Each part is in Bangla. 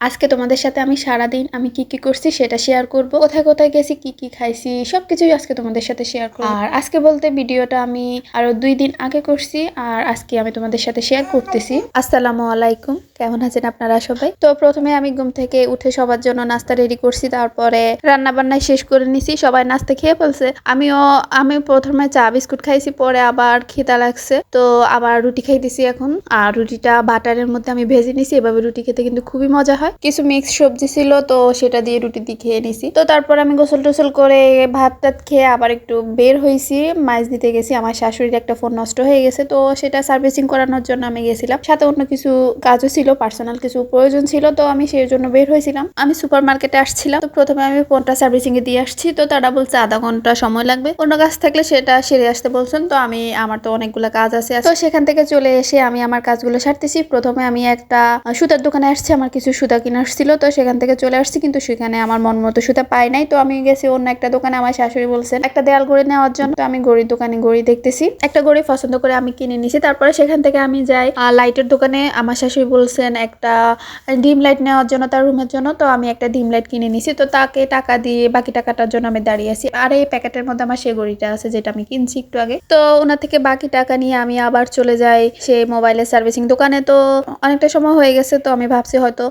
আজকে তোমাদের সাথে আমি সারাদিন আমি কি কি করছি সেটা শেয়ার করব কোথায় কোথায় গেছি কি কি খাইছি সবকিছুই আজকে তোমাদের সাথে শেয়ার করব। আর আজকে বলতে ভিডিওটা আমি আরও দুই দিন আগে করছি আর আজকে আমি তোমাদের সাথে শেয়ার করতেছি। আসসালামু আলাইকুম কেমন আছেন আপনারা সবাই? তো প্রথমে আমি ঘুম থেকে উঠে সবার জন্য নাস্তা রেডি করছি তারপরে রান্না বান্নায় শেষ করে নিছি সবাই নাস্তা খেয়ে ফেলছে। আমিও আমি প্রথমে চা বিস্কুট খাইছি পরে আবার খিদা লাগছে তো আবার রুটি খাইতেছি এখন। আর রুটিটা বাটারের মধ্যে আমি ভেজে নিছি এভাবে রুটি খেতে কিন্তু খুবই মজা হয়। কিছু মিক্স সবজি ছিল, তো সেটা দিয়ে রুটি দিয়ে খেয়ে নিছি। তো তারপর আমি গোসল টোসল করে ভাত টাত খেয়ে আবার একটু বের হয়েছি মাছ দিতে গেছি, আমার শাশুড়ির একটা ফোন নষ্ট হয়ে গেছে, তো সেটা সার্ভিসিং করানোর জন্য আমি গেছিলাম। সাথে অন্য কিছু কাজও ছিল পার্সোনাল কিছু প্রয়োজন ছিল, তো আমি সেই জন্য বের হয়েছিলাম আমি সুপার মার্কেটে আসছিলাম, তো প্রথমে আমি ফোনটা সার্ভিসিং এ দিয়ে আসছি, তো তারা বলছে আধা ঘণ্টা সময় লাগবে। অন্য কাজ থাকলে সেটা সেরে আসতে বলছেন, তো আমি, আমার তো অনেকগুলো কাজ আছে। তো সেখান থেকে চলে এসে আমি আমার কাজগুলো সারতেছি। প্রথমে আমি একটা সুতার দোকানে আসছি, আমার কিছু সুতা কিনে আসছিল, তো সেখান থেকে চলে আসছি, কিন্তু সেখানে আমার মন মতো সুতা পাই নাই। তো আমি গেছি অন্য একটা দোকানে, আমার শাশুড়ি বলছেন, একটা দেয়াল ঘড়ি নেওয়ার জন্য। তো আমি গড়ির দোকানে গড়ি দেখতেছি। একটা ঘড়ি পছন্দ করে আমি কিনে নিছি। তারপরে সেখান থেকে আমি যাই লাইটের দোকানে। আমার শাশুড়ি বলছেন, একটা ডিম লাইট নেওয়ার জন্য, তার রুমের জন্য। তো আমি একটা ডিম লাইট কিনে নিছি। তো তাকে টাকা দিয়ে, বাকি টাকাটার জন্য আমি দাঁড়িয়ে আছি। আর এই প্যাকেটের মধ্যে আমার সে ঘড়িটা আছে, যেটা আমি কিনছি একটু আগে। তো ওনার থেকে বাকি টাকা নিয়ে আমি আবার চলে যাই সে মোবাইলের সার্ভিসিং দোকানে। তো অনেকটা সময় হয়ে গেছে, তো আমি ভাবছি হয়তো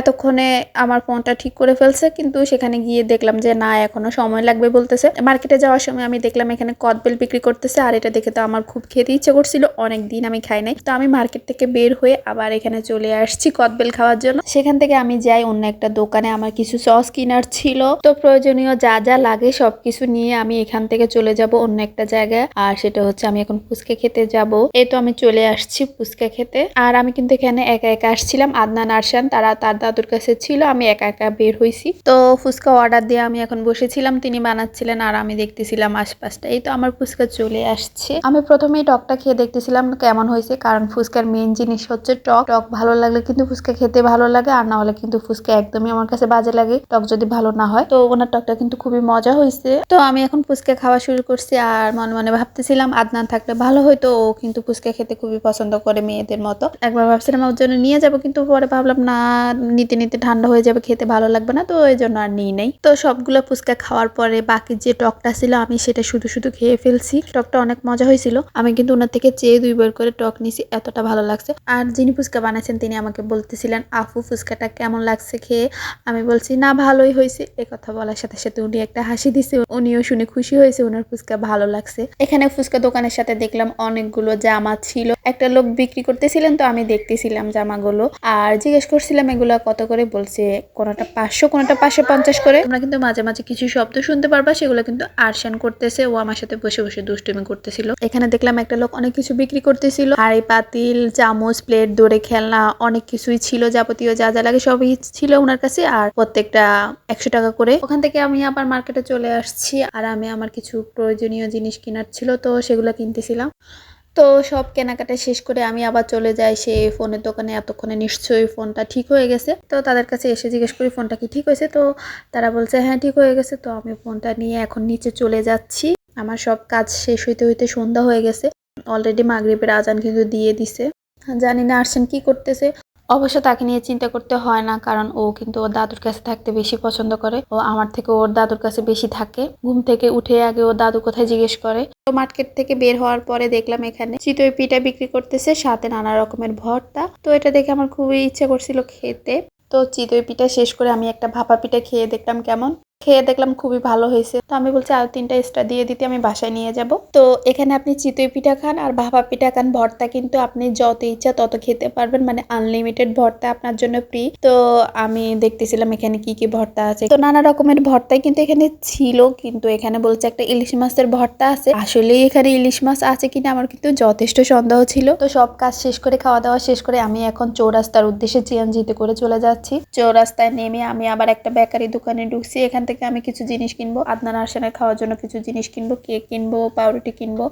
এতক্ষণে আমার ফোনটা ঠিক করে ফেলছে, কিন্তু সেখানে গিয়ে দেখলাম যে, না, এখনও সময় লাগবে, বলতেছে। মার্কেটে যাওয়ার সময় আমি দেখলাম এখানে কদবেল বিক্রি করতেছে, আর এটা দেখে তো আমার খুব খেতে ইচ্ছে করছিল। অনেক দিন আমি খাই নাই। তো আমি মার্কেট থেকে বের হয়ে আবার এখানে চলে আসছি কদবেল খাওয়ার জন্য। সেখান থেকে আমি যাই অন্য একটা দোকানে, আমার কিছু সস কিনার ছিল। তো প্রয়োজনীয় যা যা লাগে সবকিছু নিয়ে আমি এখান থেকে চলে যাব অন্য একটা জায়গায়। আর সেটা হচ্ছে আমি এখন ফুচকা খেতে যাব। এই তো আমি চলে আসছি ফুচকা খেতে। আর আমি কিন্তু এখানে একা একা আসছিলাম। আদনান, আরশান, তারা তার দাদুর কাছে ছিল, আমি একা একা বের হয়েছি তো ফুচকা অর্ডার দিয়ে আমি এখন বসেছিলাম, তিনি বানাচ্ছিলেন আর আমি দেখতেছিলাম আশপাশটা। এই তো আমার ফুচকা চলে আসছে। আমি প্রথমেই টকটা খেয়ে দেখতেছিলাম কেমন হয়েছে, কারণ ফুচকার মেন জিনিস হচ্ছে টক। টক ভালো লাগলে কিন্তু ফুচকা খেতে ভালো লাগে, আর না হলে কিন্তু ফুচকা একদমই আমার কাছে বাজে লাগে, টক যদি ভালো না হয়। তো ওনার টকটা কিন্তু খুবই মজা হয়েছে। তো আমি এখন ফুচকা খাওয়া শুরু করছি, আর মনে মনে ভাবতেছিলাম আদনান থাকলে ভালো হয়তো ও কিন্তু ফুচকা খেতে খুবই পছন্দ করে মেয়েদের মতো। একবার ভাবছিলাম ওর জন্য নিয়ে যাব, কিন্তু পরে ভাবলাম, না নিতে নিতে ঠান্ডা হয়ে যাবে, খেতে ভালো লাগবে না, তো ওই জন্য আর নিই নাই। তো সবগুলো ফুচকা খাওয়ার পরে বাকি যে টকটা ছিল, আমি সেটা শুধু শুধু খেয়ে ফেলছি। টকটা অনেক মজা হয়েছিল। আমি কিন্তু ওনার থেকে চেয়ে দুইবার করে টক নিছি, এতটা ভালো লাগছে। আর যিনি ফুচকা বানাইছেন, তিনি আমাকে বলতেছিলেন আফু ফুচকাটা কেমন লাগছে খেয়ে? আমি বলছি, না, ভালোই হয়েছে। এ কথা বলার সাথে সাথে উনি একটা হাসি দিছে। উনিও শুনে খুশি হয়েছে ওনার ফুচকা ভালো লাগছে। এখানে ফুচকা দোকানের সাথে দেখলাম অনেকগুলো জামা ছিল। একটা লোক বিক্রি করতেছিলেন, তো আমি দেখতেছিলাম জামাগুলো। আর জিজ্ঞেস করছিলাম, এগুলো কত করে বলছে? কোনটা পাঁচশো, কোনোটা পাঁচশো পঞ্চাশ করে? তোমরা কিন্তু মাঝে মাঝে কিছু শব্দ শুনতে পারবা, সেগুলো কিন্তু আরশান করতেছে। ও আমার সাথে বসে বসে দুষ্টুমি করতেছিল। এখানে দেখলাম একটা লোক অনেক কিছু বিক্রি করতেছিল। হাড়ি, পাতিল, চামচ, প্লেট, দড়ে, খেলনা, অনেক কিছুই ছিল যাবতীয় যা যা লাগে সবই ছিল ওনার কাছে। আর প্রত্যেকটা একশো টাকা করে। ওখান থেকে আমি আবার মার্কেটে চলে আসছি। আর আমি আমার কিছু প্রয়োজনীয় জিনিস কেনার ছিল, তো সেগুলো কিনতেছিলাম। তো সব কেনাকাটা শেষ করে আমি আবার চলে যাই সে ফোনের দোকানে। এতক্ষণে নিশ্চয়ই ফোনটা ঠিক হয়ে গেছে। তো তাদের কাছে এসে জিজ্ঞেস করি, ফোনটা কি ঠিক হয়েছে? তো তারা বলছে হ্যাঁ ঠিক হয়ে গেছে। তো আমি ফোনটা নিয়ে এখন নিচে চলে যাচ্ছি। আমার সব কাজ শেষ হইতে হইতে সন্ধ্যা হয়ে গেছে। অলরেডি মাগরীবের আজান কিন্তু দিয়ে দিছে। জানি না আর্সেন কি করতেছে। অবশ্য তাকে নিয়ে চিন্তা করতে হয় না, কারণ ও কিন্তু ওর দাদুর কাছে থাকতে বেশি পছন্দ করে। ও আমার থেকে ওর দাদুর কাছে বেশি থাকে। ঘুম থেকে উঠে আগে ওর দাদু কোথায় জিজ্ঞেস করে। তো মার্কেট থেকে বের হওয়ার পরে দেখলাম এখানে চিতই পিঠা বিক্রি করতেছে, সাথে নানা রকমের ভর্তা। তো এটা দেখে আমার খুবই ইচ্ছা করছিল খেতে। তো চিতই পিঠা শেষ করে আমি একটা ভাপা পিঠা খেয়ে দেখলাম কেমন। খেয়ে দেখলাম খুবই ভালো হয়েছে। তো আমি বলছি, আরও তিনটা এক্সট্রা দিয়ে দিতে, আমি বাসায় নিয়ে যাব। তো এখানে আপনি চিতই পিঠা খান আর ভাপা পিঠা খান। ভর্তা কিন্তু আপনি যত ইচ্ছা তত খেতে পারবেন। মানে আনলিমিটেড ভর্তা আপনার জন্য ফ্রি তো আমি দেখতেছিলাম এখানে কি কি ভর্তা আছে। তো নানা রকমের ভর্তাই কিন্তু এখানে ছিল। কিন্তু এখানে বলছে একটা ইলিশ মাছের ভর্তা আছে। আসলে এখানে ইলিশ মাছ আছে কিনা আমার কিন্তু যথেষ্ট সন্দেহ ছিল। তো সব কাজ শেষ করে, খাওয়া দাওয়া শেষ করে আমি এখন চৌরাস্তার উদ্দেশ্যে জিতে করে চলে যাচ্ছি। চৌরাস্তায় নেমে আমি আবার একটা বেকারি দোকানে ঢুকছি। এখান থেকে আমি কিছু জিনিস কিনবো। আদনান আরশানের খাওয়ার জন্য কিছু জিনিস কিনবো, কেক কিনবো, পাউরুটি কিনবো।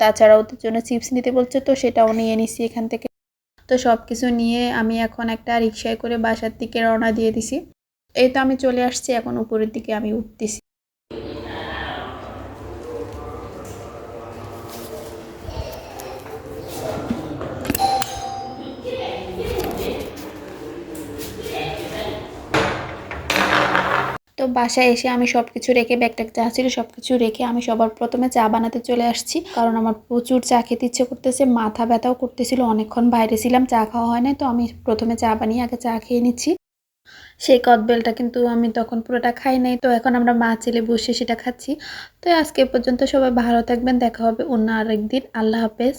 তাছাড়া ওদের জন্য চিপস নিতে বলছে তো সেটাও নিয়ে নিছি এখান থেকে। তো সব কিছু নিয়ে আমি এখন একটা রিক্সায় করে বাসার দিকে রওনা দিয়ে দিছি। এই তো আমি চলে আসছি, এখন উপরের দিকে আমি উঠতেছি। তো বাসায় এসে আমি সব কিছু রেখে ব্যাগট্যাগ যা ছিল সব কিছু রেখে আমি সবার প্রথমে চা বানাতে চলে আসছি। কারণ আমার প্রচুর চা খেতে ইচ্ছে করতেছে, মাথা ব্যথাও করতেছিল, অনেকক্ষণ বাইরে ছিলাম, চা খাওয়া হয় না তো আমি প্রথমে চা বানিয়ে আগে চা খেয়ে নিচ্ছি। সেই কদবেলটা কিন্তু আমি তখন পুরোটা খাই নাই, তো এখন আমরা মা ছেলে বসে সেটা খাচ্ছি। তো আজকে পর্যন্ত সবাই ভালো থাকবেন, দেখা হবে অন্য আরেকদিন। আল্লাহ হাফেজ।